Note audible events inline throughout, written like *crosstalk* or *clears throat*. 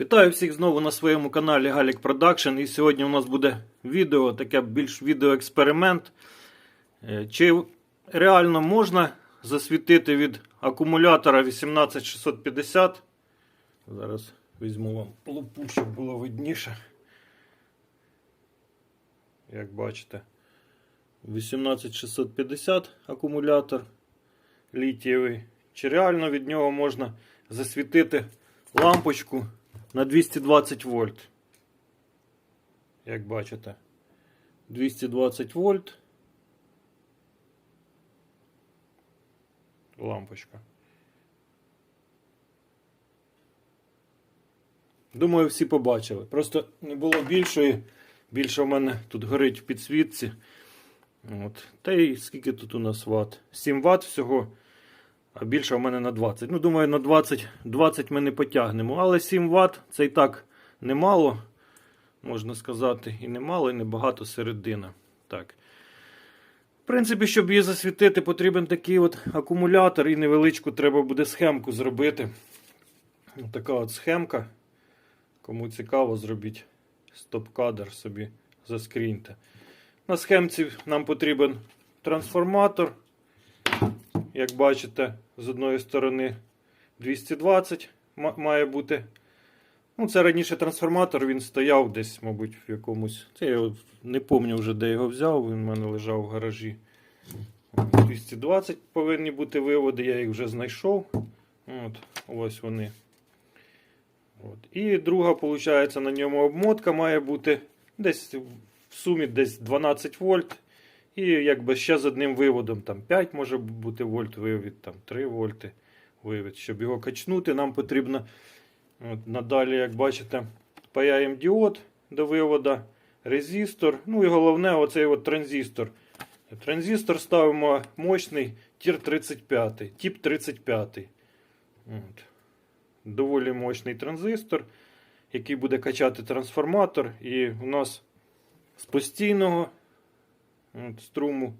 Вітаю всіх знову на своєму каналі Галік Продакшн. І сьогодні у нас буде відео, таке більш відеоексперимент. Е, Чи реально можна засвітити від акумулятора 18650? Зараз візьму вам лупу, щоб було видніше. Як бачите, 18650 акумулятор літієвий. Чи реально від нього можна засвітити лампочку на 220 вольт. Як бачите, 220 вольт. Лампочка. Думаю, всі побачили. Просто не було більшої. Більше в мене тут горить в підсвітці. От. Та й скільки тут у нас ватт? 7 Вт всього. А більше в мене на 20. Ну, думаю, на 20 20 ми не потягнемо. Але 7 Вт це і так немало, можна сказати, і немало, і небагато середина. Так. В принципі, щоб її засвітити, потрібен такий от акумулятор і невеличку треба буде схемку зробити. Ось така от схемка. Кому цікаво, зробіть стоп-кадр собі заскріньте. На схемці нам потрібен трансформатор. Як бачите, з одної сторони 220 має бути. Ну, це раніше трансформатор, він стояв десь, мабуть, в якомусь. Це я не пам'ятаю вже, де його взяв, він в мене лежав в гаражі. 220 повинні бути виводи, я їх вже знайшов. От, ось вони. От. І друга, виходить, на ньому обмотка має бути десь в сумі десь 12 вольт. І якби ще з одним виводом, там 5 може бути вольт вивід, там 3 вольти вивід. Щоб його качнути, нам потрібно от, надалі, як бачите, паяємо діод до вивода, резистор. Ну і головне, оцей от транзистор. Транзистор ставимо мощний тір 35, тип 35. От. Доволі мощний транзистор, який буде качати трансформатор. І у нас з постійного От, струму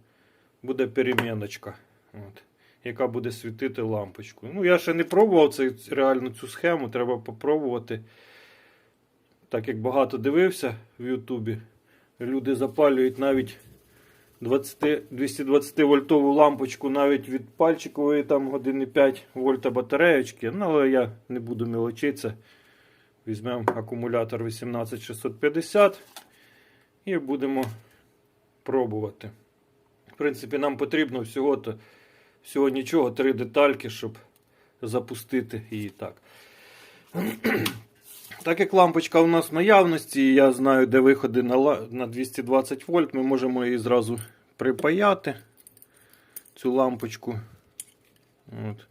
буде переміночка, от, яка буде світити лампочку. Ну, я ще не пробував цей, реально цю схему, треба попробувати. Так як багато дивився в Ютубі, люди запалюють навіть 20, 220 вольтову лампочку навіть від пальчикової там години 5 вольта батареєчки. Ну, але я не буду мілочитися. Візьмемо акумулятор 18650 і будемо пробувати. В принципі, нам потрібно всього то всього нічого, три детальки, щоб запустити її так. *clears throat* Так як лампочка у нас в наявності, я знаю, де виходи на 220 вольт, ми можемо її зразу припаяти, цю лампочку, От.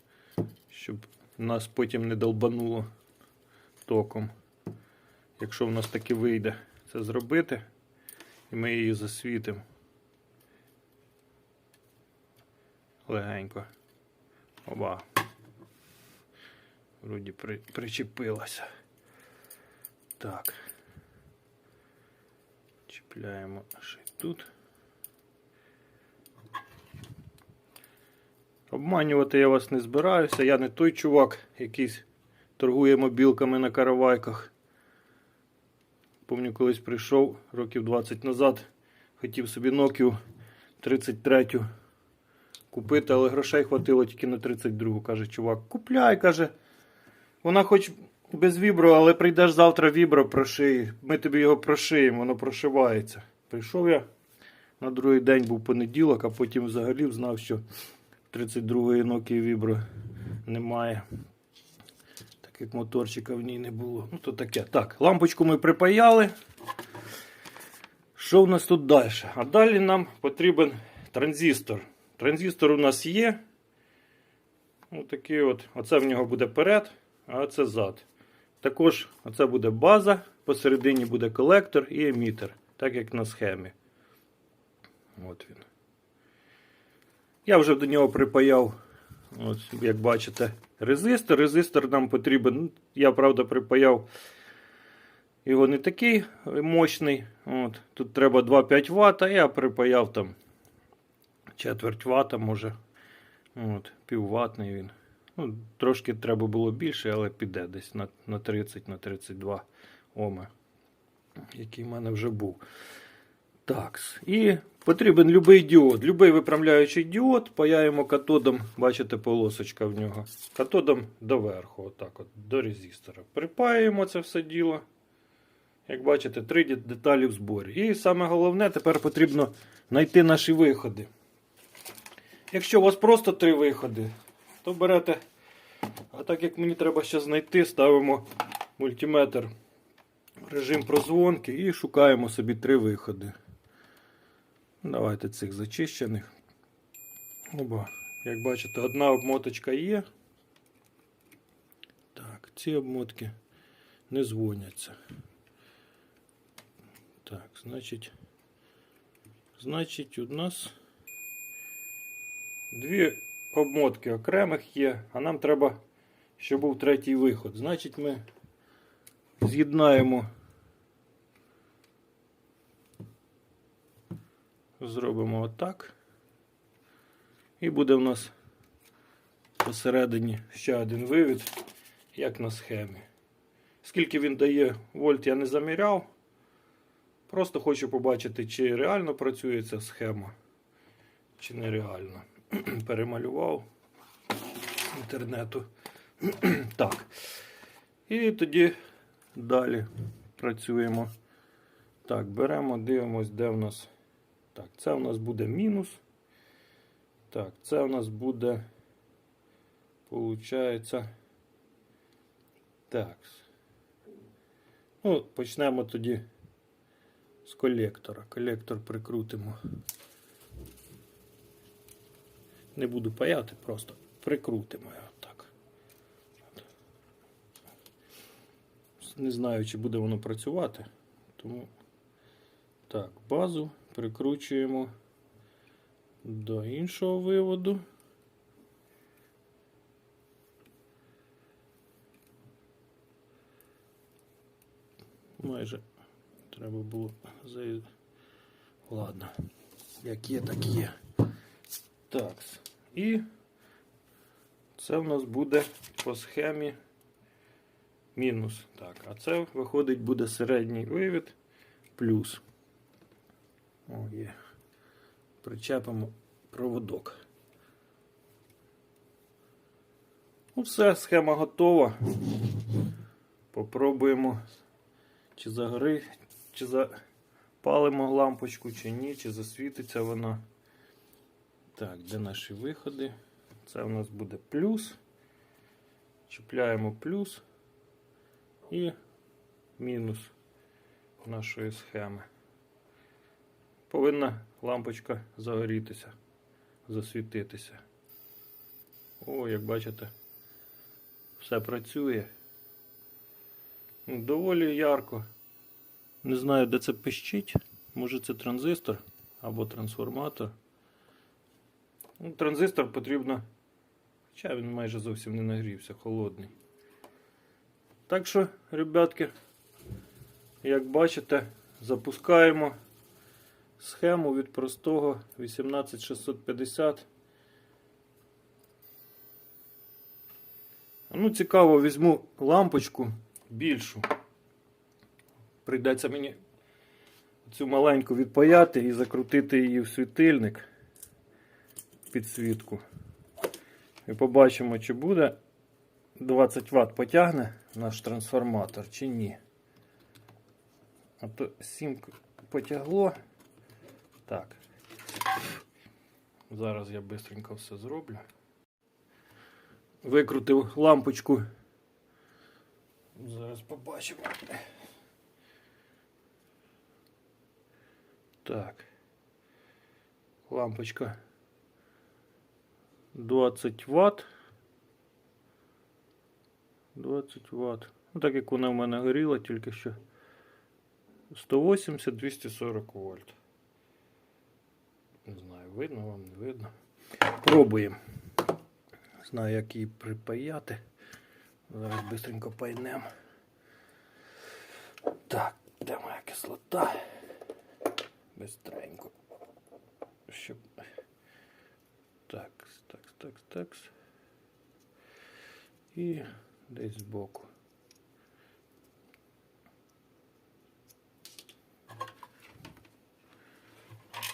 щоб нас потім не долбануло током. Якщо в нас таки вийде це зробити, і ми її засвітимо. Легенько. Оба. Вроді при, причепилася. Так. Чіпляємо ще тут. Обманювати я вас не збираюся. Я не той чувак, який торгує мобілками на каравайках. Помню, колись прийшов років 20 назад, хотів собі Nokia 33 купити, але грошей хватило тільки на 32. Каже, чувак, купляй, каже. Вона хоч без вібро, але прийдеш завтра вібро прошиє. Ми тобі його прошиємо, воно прошивається. Прийшов я на другий день був понеділок, а потім взагалі знав, що 32-ї Nokia вібро немає. Так як моторчика в ній не було. Ну, то таке. Так, лампочку ми припаяли. Що в нас тут далі? А далі нам потрібен транзистор. Транзистор у нас є. Отакий от. Оце в нього буде перед, а це зад. Також оце буде база, посередині буде колектор і емітер, так як на схемі. От він. Я вже до нього припаяв, от, як бачите, резистор. Резистор нам потрібен. ну, Я, правда, припаяв його не такий мощний. От. Тут треба 2,5 Вт, а я припаяв там четверть вата, може. От, півватний він. Ну, трошки треба було більше, але піде десь на, на 30, на 32 оми, який в мене вже був. Так, і потрібен любий діод. Любий виправляючий діод. Паяємо катодом, бачите, полосочка в нього. Катодом доверху, отак от, до резистора. Припаюємо це все діло. Як бачите, три деталі в зборі. І саме головне, тепер потрібно знайти наші виходи. Якщо у вас просто три виходи, то берете. А так як мені треба ще знайти, ставимо мультиметр режим прозвонки і шукаємо собі три виходи. Давайте цих зачищених. Оба. Як бачите, одна обмоточка є. Так, ці обмотки не дзвоняться. Так, значить, значить, у нас дві обмотки окремих є, а нам треба, щоб був третій виход. Значить, ми з'єднаємо, зробимо отак. І буде у нас посередині ще один вивід, як на схемі. Скільки він дає вольт, я не заміряв. Просто хочу побачити, чи реально працює ця схема, чи нереально. *clears throat* Перемалював інтернету. *clears throat* так. І тоді далі працюємо. Так, беремо, дивимось, де в нас. Так, це у нас буде мінус. Так, це у нас буде. Получається. Так. Ну, почнемо тоді з колектора. Колектор прикрутимо. Не буду паяти, просто прикрутимо його так. Не знаю, чи буде воно працювати. Тому так, базу прикручуємо до іншого виводу. Майже треба було за... Ладно. Як є, так є. Так. І це в нас буде по схемі мінус. Так, а це виходить буде середній вивід плюс. О, є. Причепимо проводок. Ну, все, схема готова. Попробуємо, чи загори, чи запалимо лампочку, чи ні, чи засвітиться вона. Так, де наші виходи? Це у нас буде плюс. Чіпляємо плюс і мінус нашої схеми. Повинна лампочка загорітися, засвітитися. О, як бачите, все працює. Ну, Доволі ярко. Не знаю, де це пищить. Може це транзистор або трансформатор. Ну, транзистор потрібно. Хоча він майже зовсім не нагрівся, холодний. Так що, ребятки, як бачите, запускаємо схему від простого 18650. Ну, цікаво, візьму лампочку більшу. Прийдеться мені цю маленьку відпаяти і закрутити її в світильник підсвітку. І побачимо, чи буде 20 Вт потягне наш трансформатор, чи ні. А то 7 потягло. Так. Зараз я швидко все зроблю. Викрутив лампочку. Зараз побачимо. Так. Лампочка 20 Вт. 20 Вт. Ну, так як вона в мене горіла, тільки що 180-240 вольт. Не знаю, видно вам, не видно. Пробуємо. Знаю, як її припаяти. Зараз швидко пайнемо. Так, де моя кислота? Бистренько. Щоб. Так, так, так, так. І десь збоку.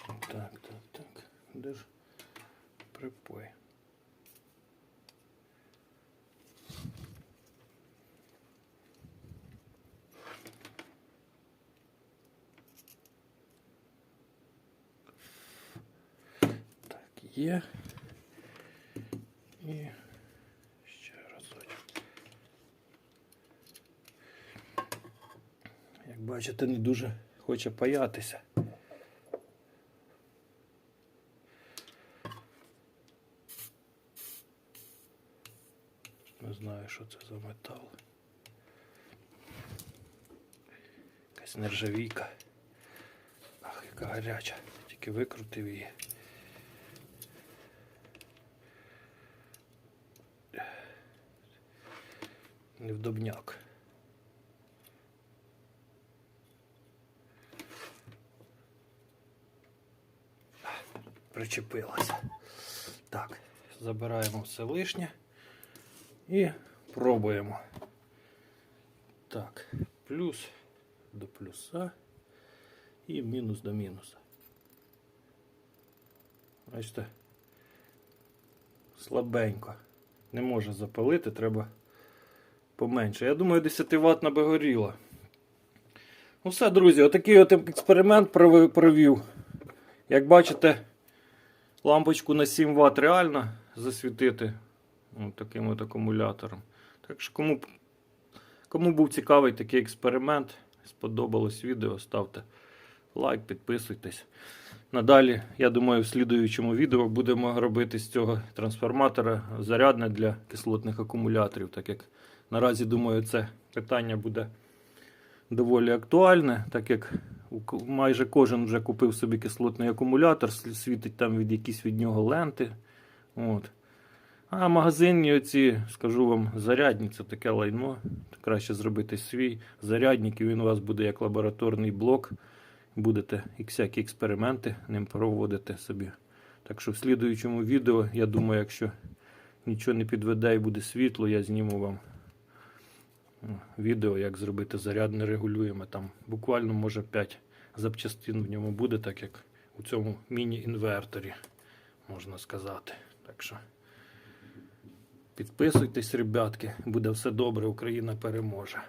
Так, так, так. Де ж припой? Так, є. І ще разочок. Як бачите, не дуже хоче паятися. Не знаю, що це за метал. Якась нержавійка. Ах, яка гаряча. Тільки викрутив її. Невдобняк. Причепилася. Так, забираємо все лишнє і пробуємо. Так, плюс до плюса і мінус до мінуса. Бачите, слабенько. Не може запалити, треба поменше. Я думаю, 10 Вт би горіло. Ну все, друзі, отакий от експеримент провів. Як бачите, лампочку на 7 Вт реально засвітити от таким от акумулятором. Так що, кому, кому був цікавий такий експеримент, сподобалось відео, ставте лайк, підписуйтесь. Надалі, я думаю, в слідуючому відео будемо робити з цього трансформатора зарядне для кислотних акумуляторів, так як наразі, думаю, це питання буде доволі актуальне, так як майже кожен вже купив собі кислотний акумулятор, світить там від якісь від нього ленти. От. А магазинні оці, скажу вам, зарядні це таке лайно. Краще зробити свій зарядник, і він у вас буде як лабораторний блок. Будете всякі експерименти ним проводити собі. Так що в слідуючому відео, я думаю, якщо нічого не підведе і буде світло, я зніму вам відео, як зробити заряд регулюємо. Там буквально може 5 запчастин в ньому буде, так як у цьому міні-інверторі, можна сказати. Так що підписуйтесь, ребятки, буде все добре, Україна переможе.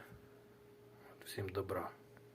Всім добра.